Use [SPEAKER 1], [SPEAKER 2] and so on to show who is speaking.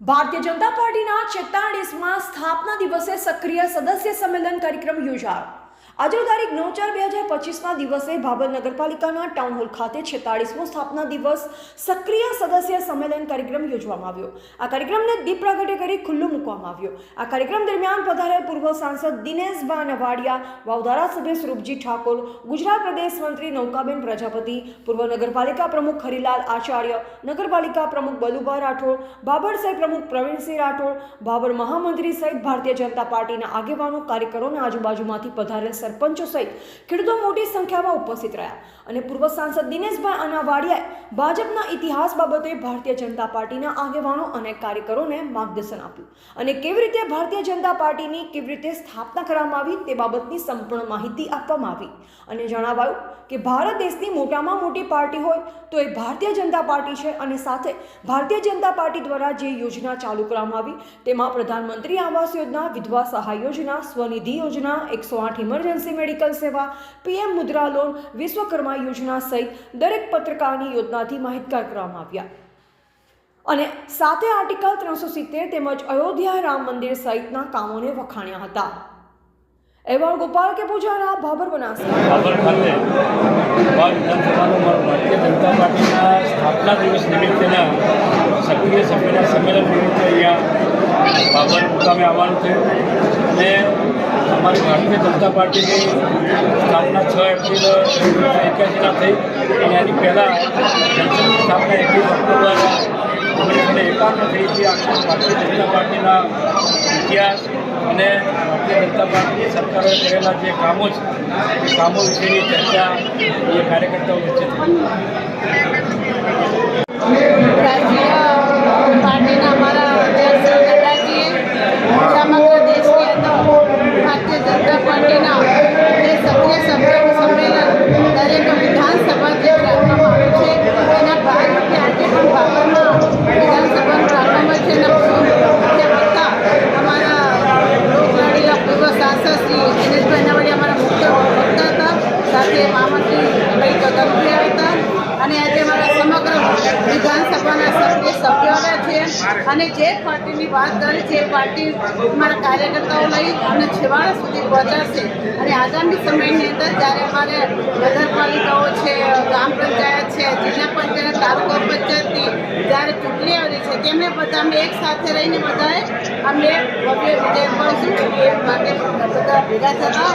[SPEAKER 1] ભારતીય જનતા પાર્ટીના છેતાળીસમાં સ્થાપના દિવસે સક્રિય સદસ્ય સંમેલન કાર્યક્રમ યોજાયો. આજે તારીખ નવ ચાર બે હજાર પચીસના દિવસે ભાભર નગરપાલિકાના ટાઉન હોલ ખાતે છેતાળીસમો સ્થાપના દિવસ સક્રિય સદસ્ય સંમેલન કાર્યક્રમ યોજવામાં આવ્યો. આ કાર્યક્રમને દીપ પ્રાગટ્ય કરી ખુલ્લો મૂકવામાં આવ્યો. આ કાર્યક્રમ દરમિયાન પધારેલ પૂર્વ સાંસદ દિનેશભા નવાડિયા વાવ ધારાસભ્ય સ્વરૂપજી ઠાકોર, ગુજરાત પ્રદેશ મંત્રી નૌકાબેન પ્રજાપતિ, પૂર્વ નગરપાલિકા પ્રમુખ હરિલાલ આચાર્ય, નગરપાલિકા પ્રમુખ બલુબા રાઠોડ બાબર સાહેબ પ્રમુખ પ્રવીણસિંહ રાઠોડ બાબર મહામંત્રી સહિત ભારતીય જનતા પાર્ટીના આગેવાનો કાર્યકરો અને આજુબાજુમાંથી પધારેલ સરપંચો સહિત ખેડૂતો મોટી સંખ્યામાં ઉપસ્થિત રહ્યા અને પૂર્વ સાંસદ દિનેશભાઈ અનાવાડિયાએ ભાજપના ઇતિહાસ બાબતે ભારતીય જનતા પાર્ટીના આગેવાનો અને કાર્યકરોને માર્ગદર્શન આપ્યું અને કેવી રીતે ભારતીય જનતા પાર્ટીની કેવી રીતે સ્થાપના કરવામાં આવી તે બાબતની સંપૂર્ણ માહિતી આપવામાં આવી અને જણાવાયું કે ભારત દેશની મોટામાં મોટી પાર્ટી હોય તો એ ભારતીય જનતા પાર્ટી છે અને સાથે ભારતીય જનતા પાર્ટી દ્વારા જે યોજના ચાલુ કરવામાં આવી તેમાં પ્રધાનમંત્રી આવાસ યોજના, વિધવા સહાય યોજના, સ્વનિધિ યોજના, એકસો આઠ ઇમરજન્સી મેડિકલ સેવા, પીએમ મુદ્રા લોન, વિશ્વકર્મા યોજના સહિત દરેક પત્રકારની યોજનાથી માહિતગાર કરવામાં આવ્યા. અને સાથે આર્ટિકલ ત્રણસો સિત્તેર તેમજ અયોધ્યા રામ મંદિર સહિતના કામોને વખાણ્યા હતા. અહેવાલ ગોપાલ કે પૂજારા, ભાભર બનાસકાંઠા
[SPEAKER 2] ભારતીય જનતા પાર્ટીના સ્થાપના દિવસ નિમિત્તેના સક્રિય સભ્યના સંમેલન નિમિત્તે અહીંયા ભાભર મુકામે આવવાનું છે અને અમારી ભારતીય જનતા પાર્ટીની સ્થાપના છ એપ્રિલ એક્યાસીના થઈ અને એની પહેલાં સ્થાપના એકવીસ ઓક્ટોબર ઓગણીસો એકાવન થઈ હતી. આખી ભારતીય જનતા પાર્ટીના ઇતિહાસ અને ભારતીય જનતા પાર્ટીની સરકારોએ કરેલા જે કામો છે, એ કામો વિશેની ચર્ચા એ કાર્યકર્તાઓ વચ્ચે થઈ
[SPEAKER 3] રાષ્ટ્રીય પાર્ટીના અમારા અધ્યક્ષ નડ્ડાજીએ સમગ્ર દેશની અંદર ભારતીય જનતા પાર્ટીના જે સક્રિય સભ્યોનું સંમેલન દરેક વિધાનસભા જે રાખવામાં આવ્યું છે એના ભાગરૂપે આજે પણ બાબરમાં વિધાનસભાનું રાખવામાં છે એના મુખ્ય વક્તા અમારા લોકલાડીલા પૂર્વ સાંસદ શ્રી દિનેશભાઈ નાવડિયા અમારા મુખ્ય વક્તા હતા સાથે મહામંત્રી ભાઈ ગગનભાઈ હતા અને આજે અમારા સમગ્ર વિધાનસભાના સક્રિય સભ્યો અને જે પાર્ટીની વાત કરી છે, એ પાર્ટી અમારા કાર્યકર્તાઓ લઈ અને છેવાડા સુધી પહોંચાડશે. અને આગામી સમયની અંદર જ્યારે અમારે નગરપાલિકાઓ છે, ગ્રામ પંચાયત છે, જિલ્લા પંચાયત, તાલુકા પંચાયતની જ્યારે ચૂંટણી આવી છે, તેમને બધા અમે એક સાથે રહીને બધાએ અમે ભવ્ય વિજય મળશું એ માટે બધા ભેગા થતા